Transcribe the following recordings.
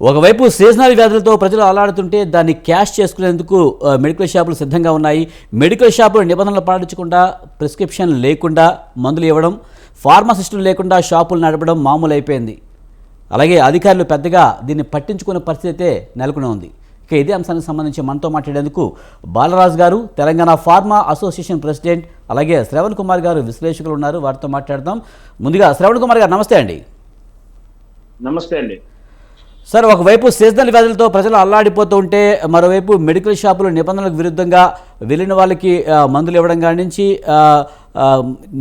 ఒకవైపు సీజనల్ వ్యాధులతో ప్రజలు అలాడుతుంటే దాన్ని క్యాష్ చేసుకునేందుకు మెడికల్ షాపులు సిద్ధంగా ఉన్నాయి. మెడికల్ షాపులు నిబంధనలు పాటించకుండా ప్రిస్క్రిప్షన్ లేకుండా మందులు ఇవ్వడం ఫార్మాసిస్టులు లేకుండా షాపులు నడపడం మామూలు అయిపోయింది అలాగే అధికారులు పెద్దగా దీన్ని పట్టించుకునే పరిస్థితి అయితే నెలకొని ఉంది. ఇక ఇదే అంశానికి సంబంధించి మనతో మాట్లాడేందుకు బాలరాజు గారు తెలంగాణ ఫార్మా అసోసియేషన్ ప్రెసిడెంట్ అలాగే శ్రవణ్ కుమార్ గారు విశ్లేషకులు ఉన్నారు. వారితో మాట్లాడదాం. ముందుగా శ్రవణ్ కుమార్ గారు నమస్తే అండి. నమస్తే అండి. సార్ ఒకవైపు సీజనల్ వ్యాధులతో ప్రజలు అల్లాడిపోతూ ఉంటే మరోవైపు మెడికల్ షాపులు నిబంధనలకు విరుద్ధంగా వెళ్ళిన వాళ్ళకి మందులు ఇవ్వడం కాడి నుంచి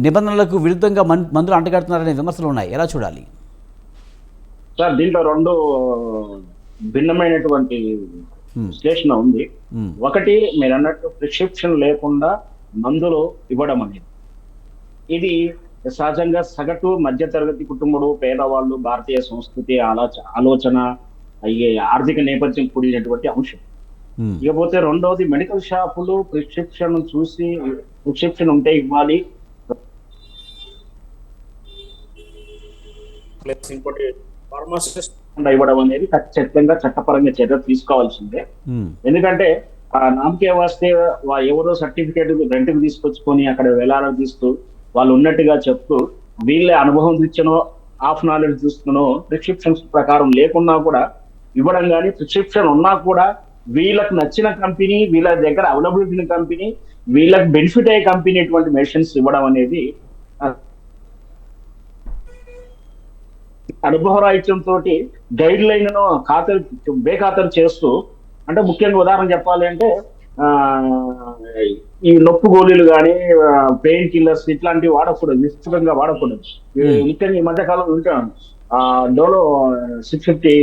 నిబంధనలకు విరుద్ధంగా మందులు అంటగడుతున్నారనే విమర్శలు ఉన్నాయి. ఎలా చూడాలి? సార్ దీంట్లో రెండు భిన్నమైనటువంటి విశ్లేషణ ఉంది. ఒకటి మీరు అన్నట్టు ప్రిస్క్రిప్షన్ లేకుండా మందులు ఇవ్వడం అనేది. ఇది సహజంగా సగటు మధ్యతరగతి కుటుంబడు పేదవాళ్ళు భారతీయ సంస్కృతి ఆలోచ ఆలోచన ఈ ఆర్థిక నేపథ్యం కూడినటువంటి అంశం. ఇకపోతే రెండవది మెడికల్ షాపులు ప్రిస్క్రిప్షన్ చూసి ప్రిస్క్రిప్షన్ ఉంటే ఇవ్వాలి ప్లస్ ఇంకోటి ఫార్మాసిస్ట్ ఇవ్వడం అనేది ఖచ్చితంగా చట్టపరంగా చర్య తీసుకోవాల్సిందే. ఎందుకంటే ఆ నామకే వస్తే ఎవరో సర్టిఫికేట్ రెంట్కి తీసుకొచ్చుకొని అక్కడ వేలాడదీస్తూ వాళ్ళు ఉన్నట్టుగా చెప్తూ వీళ్ళే అనుభవం తెచ్చనో హాఫ్ నాలెడ్జ్ తీసుకునో ప్రిస్క్రిప్షన్స్ ప్రకారం లేకున్నా కూడా ఇవ్వడం కానీ ప్రిస్క్రిప్షన్ ఉన్నా కూడా వీళ్ళకు నచ్చిన కంపెనీ వీళ్ళ దగ్గర అవైలబిలిటీ ఉన్న కంపెనీ వీళ్ళకి బెనిఫిట్ అయ్యే కంపెనీ ఇటువంటి మెడిసిన్స్ ఇవ్వడం అనేది అనుభవరాహిత్యంతో గైడ్ లైన్ ఖాతరు బేఖాతరు చేస్తూ అంటే ముఖ్యంగా ఉదాహరణ చెప్పాలి అంటే ఈ నొప్పు గోళీలు కానీ పెయిన్ కిల్లర్స్ ఇట్లాంటివి వాడకూడదు విస్తృతంగా వాడకూడదు. ముఖ్యంగా ఈ మధ్య కాలం వింటాను ఆ డోలో సిక్స్ ఫిఫ్టీ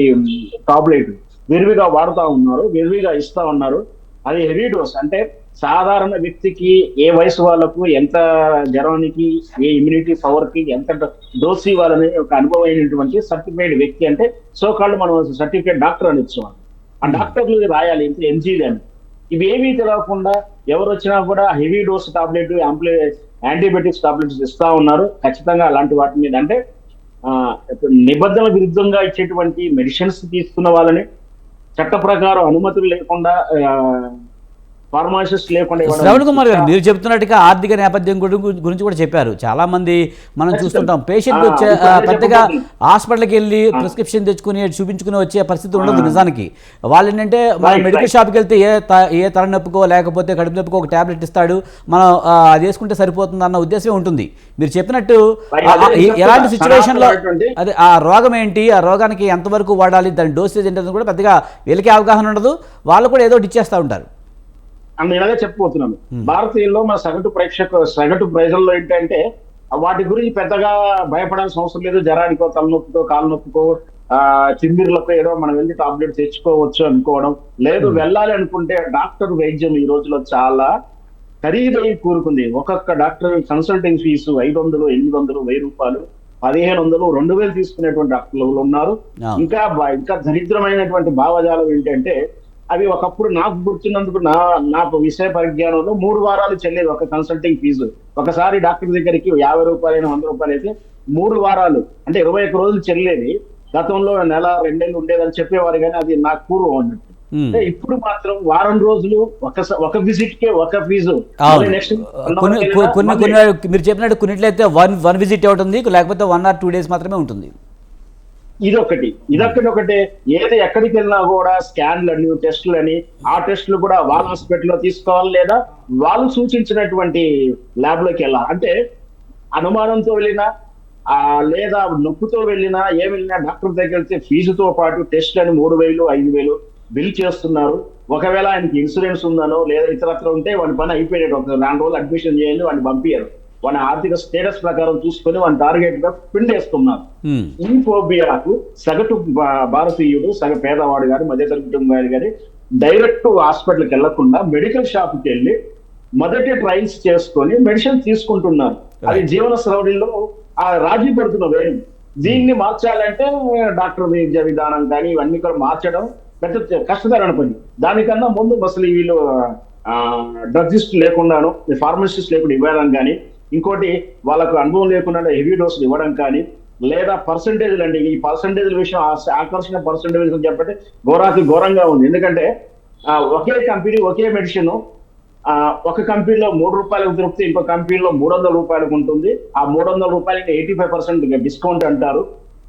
టాబ్లెట్ విరివిగా వాడుతా ఉన్నారు విరివిగా ఇస్తా ఉన్నారు. అది హెవీ డోస్. అంటే సాధారణ వ్యక్తికి ఏ వయసు వాళ్ళకు ఎంత జ్వరానికి ఏ ఇమ్యూనిటీ పవర్కి ఎంత డోస్ ఇవ్వాలని ఒక అనుభవం అయినటువంటి సర్టిఫైడ్ వ్యక్తి అంటే సో కాళ్ళు మనం సర్టిఫికేట్ డాక్టర్ అని ఇచ్చేవాళ్ళం. ఆ డాక్టర్లు రాయాలి ఇంత ఎంజీలు అని. ఇవేమీ తెలియకుండా ఎవరు వచ్చినా కూడా హెవీ డోస్ టాబ్లెట్ యాంప్లీ యాంటీబయాటిక్స్ టాబ్లెట్స్ ఇస్తా ఉన్నారు. ఖచ్చితంగా అలాంటి వాటి మీద అంటే నిబంధనల విరుద్ధంగా ఇచ్చేటువంటి మెడిసిన్స్ తీసుకున్న వాళ్ళని చట్ట ప్రకారం అనుమతులు లేకుండా ఫార్మాసిస్ట్ లేకుండా శ్రవణ్ కుమార్ గారు మీరు చెప్తున్నట్టుగా ఆర్థిక నేపథ్యం గురి- గురించి కూడా చెప్పారు. చాలా మంది మనం చూస్తుంటాం. పేషెంట్ వచ్చే పెద్దగా. హాస్పిటల్కి వెళ్ళి ప్రిస్క్రిప్షన్ తెచ్చుకుని చూపించుకుని వచ్చే పరిస్థితి ఉండదు నిజానికి. వాళ్ళు ఏంటంటే మన Right, మెడికల్. షాప్కి వెళ్తే ఏ త- ఏ తల నొప్పికో లేకపోతే కడుపు నొప్పికో ఒక టాబ్లెట్ ఇస్తాడు. మనం అది వేసుకుంటే సరిపోతుంది అన్న ఉద్దేశం ఉంటుంది. మీరు చెప్పినట్టు. ఎలాంటి సిచ్యువేషన్లో అదే ఆ రోగం ఏంటి ఆ రోగానికి ఎంతవరకు వాడాలి దాని డోసేజ్ ఏంటని కూడా పెద్దగా వీళ్ళకి అవగాహన ఉండదు. వాళ్ళు కూడా ఏదో ఇచ్చేస్తూ ఉంటారు. అని అదే చెప్పబోతున్నాను. భారతీయుల్లో మన సగటు ప్రేక్షకు సగటు ప్రజల్లో ఏంటంటే వాటి గురించి పెద్దగా భయపడాల్సిన అవసరం లేదు. జ్వరానికో తలనొప్పికో కాలు నొప్పికో ఆ తిమ్మిర్లకో ఏదో మనం వెళ్ళి టాబ్లెట్ తెచ్చుకోవచ్చు అనుకోవడం. లేదు వెళ్ళాలి అనుకుంటే డాక్టర్ వైద్యం ఈ రోజులో చాలా ఖరీదై కూరుకుంది. ఒక్కొక్క డాక్టర్ కన్సల్టింగ్ ఫీజు ఐదు వందలు ఎనిమిది వందలు వెయ్యి రూపాయలు పదిహేను వందలు రెండు వేలు తీసుకునేటువంటి డాక్టర్లు ఉన్నారు. ఇంకా ఇంకా దరిద్రమైనటువంటి భావజాలం ఏంటంటే అవి ఒకప్పుడు నాకు గుర్తున్నందుకు నా నా విషయ పరిజ్ఞానంలో మూడు వారాలు చెల్లేది ఒక కన్సల్టింగ్ ఫీజు ఒకసారి డాక్టర్ దగ్గరికి యాభై రూపాయలు వంద రూపాయలు అయితే మూడు వారాలు అంటే ఇరవై ఒక్క రోజులు చెల్లేది. గతంలో నెల రెండేళ్ళు ఉండేదని చెప్పేవారు కానీ అది నాకు పూర్వం అన్నట్టు. ఇప్పుడు మాత్రం వారం రోజులు ఒక ఒక విజిట్ కే ఒక ఫీజు కొన్ని కొన్ని మీరు చెప్పినట్టు కొన్నిట్లయితే వన్ వన్ విజిట్ ఉంటుంది లేకపోతే వన్ ఆర్ టూ డేస్ మాత్రమే ఉంటుంది. ఇదొకటి. ఇదొకటి ఒకటి ఏది ఎక్కడికి వెళ్ళినా కూడా స్కాన్లు అని టెస్టులు అని ఆ టెస్టులు కూడా వాళ్ళ హాస్పిటల్లో తీసుకోవాలి లేదా వాళ్ళు సూచించినటువంటి ల్యాబ్లోకి వెళ్ళాలి. అంటే అనుమానంతో వెళ్ళినా ఆ లేదా నొప్పుతో వెళ్ళినా ఏ వెళ్ళినా డాక్టర్ దగ్గరికి వెళ్తే ఫీజుతో పాటు టెస్ట్ అని మూడు వేలు ఐదు వేలు బిల్ చేస్తున్నారు. ఒకవేళ ఆయనకి ఇన్సూరెన్స్ ఉందనో లేదా ఇతరత్ర ఉంటే వాడి పని అయిపోయినట్టు ఒక రెండు రోజులు అడ్మిషన్ చేయండి వాడిని పంపించారు వాడి ఆర్థిక స్టేటస్ ప్రకారం చూసుకొని వాడిని టార్గెట్గా పిండేస్తున్నారు. ఈ ఫోబియాకు సగటు భారతీయుడు సగ పేదవాడు గాని మధ్యతరగతి కుటుంబం గాని డైరెక్ట్ హాస్పిటల్కి వెళ్ళకుండా మెడికల్ షాప్కి వెళ్ళి మొదటి ట్రయల్స్ చేసుకొని మెడిసిన్ తీసుకుంటున్నారు. అది జీవన శ్రవణిలో ఆ రాజీ పడుతున్న వేరు దీన్ని మార్చాలంటే డాక్టర్ విద్య విధానం కానీ ఇవన్నీ కూడా మార్చడం పెద్ద కష్టతరమైన పని. దానికన్నా ముందు అసలు వీళ్ళు డ్రగ్జిస్ట్ లేకుండాను ఫార్మసిస్ట్ లేకుండా ఇవ్వడం కానీ ఇంకోటి వాళ్ళకు అనుభవం లేకుండా హెవీ డోసులు ఇవ్వడం కానీ లేదా పర్సంటేజ్లు అండి ఈ పర్సంటేజ్ల విషయం ఆకర్షణ పర్సంటేజ్ విషయం చెప్పంటే ఘోరాతి ఘోరంగా ఉంది. ఎందుకంటే ఒకే కంపెనీ ఒకే మెడిసిన్ ఒక కంపెనీలో మూడు రూపాయలకు దొరికితే ఇంకో కంపెనీలో మూడు వందల రూపాయలకు ఉంటుంది. ఆ మూడు వందల రూపాయలకి ఎయిటీ ఫైవ్ పర్సెంట్ డిస్కౌంట్ అంటారు.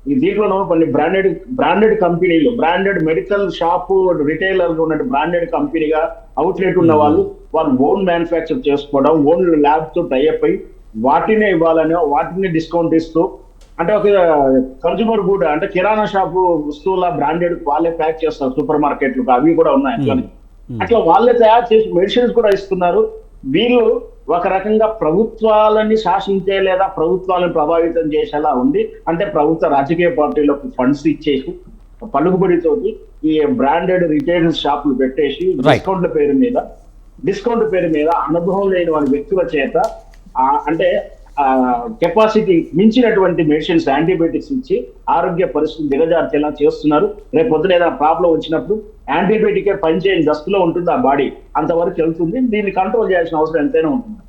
ఈ దీంట్లోనూ కొన్ని బ్రాండెడ్ బ్రాండెడ్ కంపెనీలు బ్రాండెడ్ మెడికల్ షాప్ రిటైలర్ ఉన్న బ్రాండెడ్ కంపెనీగా అవుట్లెట్ ఉన్న వాళ్ళు వాళ్ళు ఓన్ మ్యానుఫ్యాక్చర్ చేసుకోవడం ఓన్ ల్యాబ్తో టైప్ అయి వాటినే ఇవ్వాలని వాటిని డిస్కౌంట్ ఇస్తూ అంటే ఒక కన్జ్యూమర్ గుడ్ అంటే కిరాణా షాపు వస్తువుల బ్రాండెడ్ వాళ్ళే ప్యాక్ చేస్తారు సూపర్ మార్కెట్లు అవి కూడా ఉన్నాయి అట్లా వాళ్ళే తయారు చేసి మెడిసిన్స్ కూడా ఇస్తున్నారు. వీళ్ళు ఒక రకంగా ప్రభుత్వాలని శాసించే లేదా ప్రభుత్వాలను ప్రభావితం చేసేలా ఉంది అంటే ప్రభుత్వ రాజకీయ పార్టీలకు ఫండ్స్ ఇచ్చేసి పలుకుబడితోటి ఈ బ్రాండెడ్ రిటైల్ షాపులు పెట్టేసి డిస్కౌంట్ల పేరు మీద డిస్కౌంట్ పేరు మీద అనుభవం లేని వారి వ్యక్తుల చేత అంటే కెపాసిటీ మించినటువంటి మెడిసిన్స్ యాంటీబయాటిక్స్ ఇచ్చి ఆరోగ్య పరిస్థితి దిగజార్చేలా చేస్తున్నారు. రేపు పొద్దున ఏదైనా ప్రాబ్లం వచ్చినప్పుడు యాంటీబయాటికే పనిచేయని దస్తులో ఉంటుంది ఆ బాడీ అంతవరకు వెళ్తుంది. దీన్ని కంట్రోల్ చేయాల్సిన అవసరం ఎంతైనా ఉంటుంది.